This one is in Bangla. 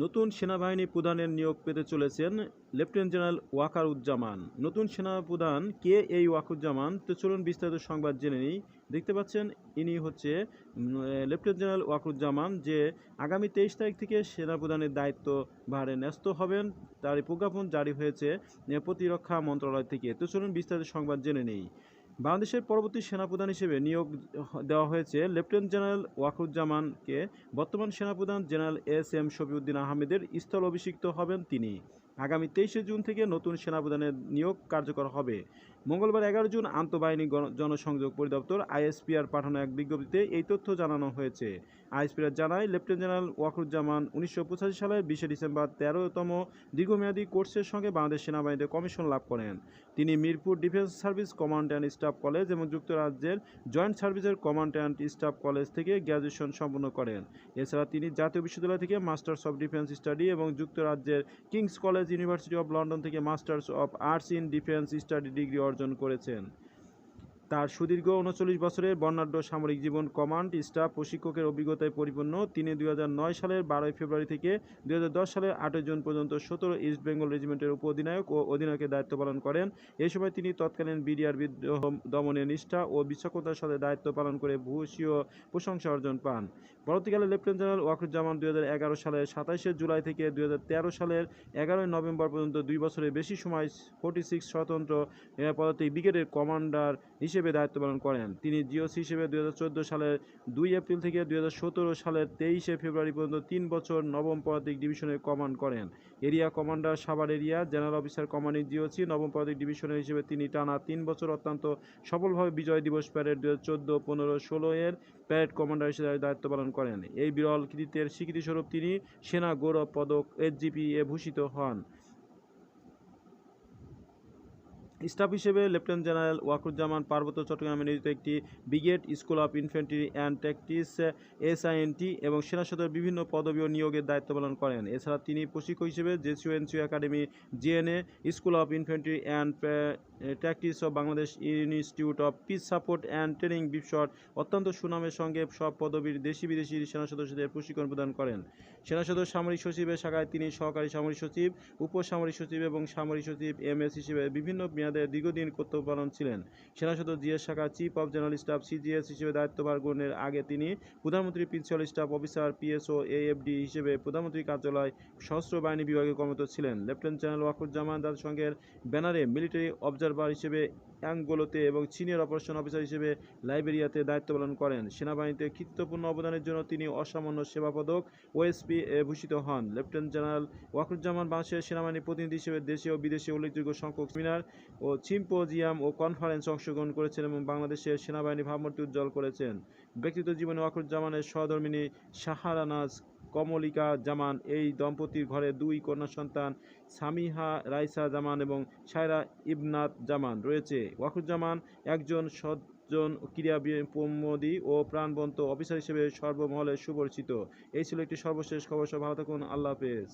নতুন সেনাবাহিনী প্রধানের নিয়োগ পেতে চলেছেন লেফটেন্যান্ট জেনারেল ওয়াকারুজ্জামান। নতুন সেনা প্রধান কে এই ওয়াকুজ্জামান তো চলুন বিস্তারিত সংবাদ জেনে নিই। দেখতে পাচ্ছেন, ইনি হচ্ছে লেফটেন্যান্ট জেনারেল ওয়াকুজ্জামান যে আগামী তেইশ তারিখ থেকে সেনা প্রধানের দায়িত্ব ভারে ন্যস্ত হবেন। তার প্রজ্ঞাপন জারি হয়েছে প্রতিরক্ষা মন্ত্রণালয় থেকে। তো চলুন বিস্তারিত সংবাদ জেনে নেই। বাংলাদেশের পরবর্তী সেনাপ্রধান হিসেবে নিয়োগ দেওয়া হয়েছে লেফটেন্যান্ট জেনারেল ওয়াকুজ্জামানকে বর্তমান সেনাপ্রধান জেনারেল এস এম শফিউদ্দিন আহমেদের স্থল অভিষিক্ত হবেন তিনি। আগামী তেইশে জুন থেকে নতুন সেনাপ্রধানের নিয়োগ কার্যকর হবে। মঙ্গলবার এগারো জুন আন্তঃবাহিনী জনসংযোগ পরিদপ্তর আইএসপিআর পাঠানো এক বিজ্ঞপ্তিতে এই তথ্য জানানো হয়েছে। আইএসপিআর জানায়, লেফটেন্যান্ট জেনারেল ওয়াকুজ্জামান উনিশশো পঁচাশি সালের বিশে ডিসেম্বর তেরোতম দীর্ঘমেয়াদী কোর্সের সঙ্গে বাংলাদেশ সেনাবাহিনীতে কমিশন লাভ করেন। তিনি Mirpur defence service command and staff college এবং যুক্তরাজ্যের জয়েন্ট সার্ভিসের কমান্ড অ্যান্ড স্টাফ কলেজ থেকে গ্র্যাজুয়েশন সম্পন্ন করেন। এছাড়া তিনি জাতীয় বিশ্ববিদ্যালয় থেকে মাস্টার্স অফ ডিফেন্স স্টাডি এবং যুক্তরাজ্যের King's college university of London থেকে masters of arts in defence study degree অর্জন করেছেন। তার সুদীর্ঘ উনচল্লিশ বছরের বর্ণাঢ্য সামরিক জীবন কমান্ড স্টাফ প্রশিক্ষকের অভিজ্ঞতায় পরিপূর্ণ। তিনি দুই হাজার নয় সালের বারোই ফেব্রুয়ারি থেকে দুই হাজার দশ সালের আটই জুন পর্যন্ত সতেরো ইস্ট বেঙ্গল রেজিমেন্টের উপ অধিনায়ক ও অধিনায়কের দায়িত্ব পালন করেন। এই সময় তিনি তৎকালীন বিডিআর বিদ্রোহ দমনের নিষ্ঠা ও বিচক্ষণতার সাথে দায়িত্ব পালন করে ভূষীয় প্রশংসা অর্জন পান। পরবর্তীকালে লেফটেন্যান্ট জেনারেল ওয়াকুজ্জামান দুই হাজার এগারো সালের সাতাইশে জুলাই থেকে দু হাজার তেরো সালের এগারোই নভেম্বর পর্যন্ত দুই বছরের বেশি সময় ফোর্টি সিক্স স্বতন্ত্র পদাতিক ব্রিগেডের কমান্ডার হিসেবে দায়িত্ব পালন করেন। তিনি জিওসি হিসেবে দুই সালের দুই এপ্রিল থেকে দুই হাজার সতেরো সালের তেইশে ফেব্রুয়ারি পর্যন্ত তিন বছর নবম পদাতিক ডিভিশনের কমান্ড করেন। Area commander Savar area, general officer commanding GOC, নবম পদাতিক ডিভিশনের হিসেবে তিনি টানা তিন বছর অত্যন্ত সফলভাবে বিজয় দিবস প্যারেড দু হাজার চোদ্দ, পনেরো, ষোলো এর প্যারেড কমান্ডার হিসেবে দায়িত্ব পালন করেন। এই বিরল কৃতিত্বের স্বীকৃতিস্বরূপ তিনি সেনা গৌরব পদক এসজিপি এ ভূষিত হন। স্টাফ হিসেবে লেফটেন্যান্ট জেনারেল ওয়াকুজ্জামান পার্বত্য চট্টগ্রামে নিয়োজিত একটি brigade school of infantry and tactics SINT এবং সেনা সদর বিভিন্ন পদবী ও নিয়োগের দায়িত্ব পালন করেন। এছাড়া তিনি প্রশিক্ষক হিসেবে JCO NCO academy GNA school of infantry and tactics of Bangladesh institute of peace support and training বিপসর অত্যন্ত সুনামের সঙ্গে সব পদবীর দেশি বিদেশি সেনা সদস্যদের প্রশিক্ষণ প্রদান করেন। সেনা সদস্য সামরিক সচিবের শাখায় তিনি সহকারী সামরিক সচিব উপসামরিক সচিব এবং সামরিক সচিব, এম এস হিসেবে বিভিন্ন মেয়াদে দীর্ঘদিন কর্তব্য পালন ছিলেন সেনা সদর জিএস শাখা chief of general staff CGS হিসেবে দায়িত্বভার গ্রহণের আগে তিনি প্রধানমন্ত্রী principal staff officer PSO AFD হিসেবে প্রধানমন্ত্রী কার্যালয় সশস্ত্র বাহিনী বিভাগে কর্মরত ছিলেন। লেফটেন্যান্ট জেনারেল ওয়াকুজ্জামান জাতিসংঘের ব্যানারে মিলিটারি অবজারভার হিসেবে অ্যাঙ্গোলোতে এবং চীনের অপারেশন অফিসার হিসেবে লাইবেরিয়াতে দায়িত্ব পালন করেন। সেনাবাহিনীতে কৃতিত্বপূর্ণ অবদানের জন্য তিনি অসামান্য সেবা পদক ওএসপি এ ভূষিত হন। লেফটেন্যান্ট জেনারেল ওয়াকুজ্জামান বাংলাদেশের সেনাবাহিনীর প্রতিনিধি হিসেবে দেশীয় ও বিদেশি উল্লেখযোগ্য সংখ্যক সেমিনার ও সিম্পোজিয়াম ও কনফারেন্স অংশগ্রহণ করেছেন এবং বাংলাদেশের সেনাবাহিনী ভাবমূর্তি উজ্জ্বল করেছেন। ব্যক্তিগত জীবনে ওয়াকুজ্জামানের সহধর্মিনী সাহারানাজ কমলিকা জামান, এই দম্পতির ঘরে দুই কন্যা সন্তান, সামিহা রাইসা জামান এবং সায়রা ইবনাত জামান রয়েছে। ওয়াকুজ্জামান একজন সজ্জন ক্রীড়াপ্রমোদী ও প্রাণবন্ত অফিসার হিসেবে সর্বমহলে সুপরিচিত। এই ছিল একটি সর্বশেষ খবর। সব ভালো থাকুন। আল্লাহ হাফেজ।